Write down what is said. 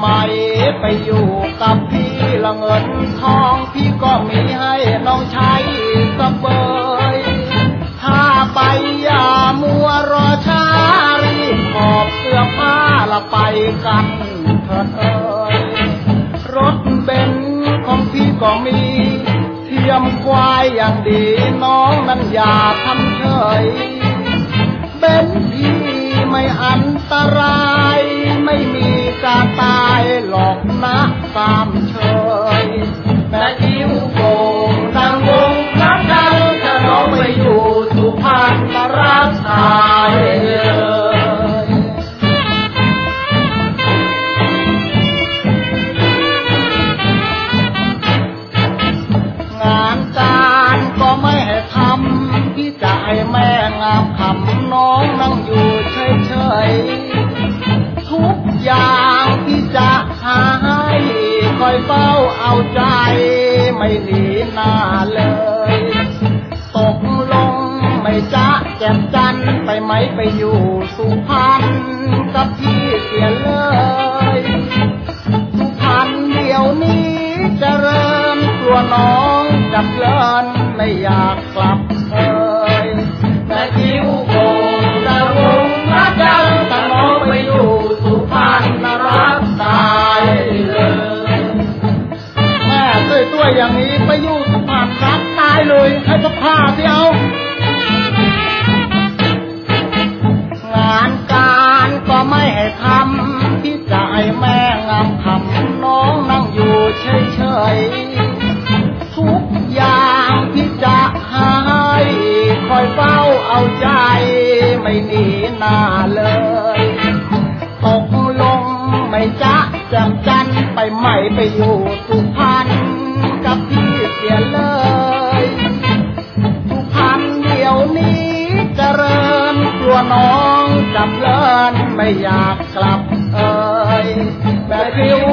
หมไปอยู่กับพี่ละเงินทองพี่ก็มีให้น้องใช้สเบยถ้าไปอย่ามัวรอช้ารีบหอบเสื้อผ้าละไปกันเถิดเอ่ยรถเบนซ์ของพี่ก็มีเทียมควายอย่างดีน้องนั้นอย่าทำเฉยเบนซ์พี่ไม่อันตรายไม่มี ตายหรอกนะตามเชยแม่ยิ้วโก่งดังวงรักกันจะน้องไปอยู่สุพรรณรักษาเลยงานการก็ไม่ให้ทำพี่จะให้แม่งามคำน้องนั่งอยู่เฉยๆ คอยเฝ้าเอาใจไม่หนีหน้าเลย ตกลงไม่จะแจ่มจันไปไหมไปอยู่สุพรรณกับพี่เสียเลยสุพรรณเดี๋ยวนี้จะเริญกลัวน้องจับเลินไม่อยากกลับ วอย่างนี้ไปอยู่สุพรรณรักตายเลยให้ก็พาที่เอางานการก็ไม่ให้ทำพี่จะให้แม่งามคำน้องนั่งอยู่เฉยๆทุกอย่างพี่จะหาให้คอยเฝ้าเอาใจไม่หนีหน้าเลยตกลงไม่จะจมจันไปใหม่ไปอยู่ น้องจับเลินไม่อยากกลับเอ่ยแบบริ้ว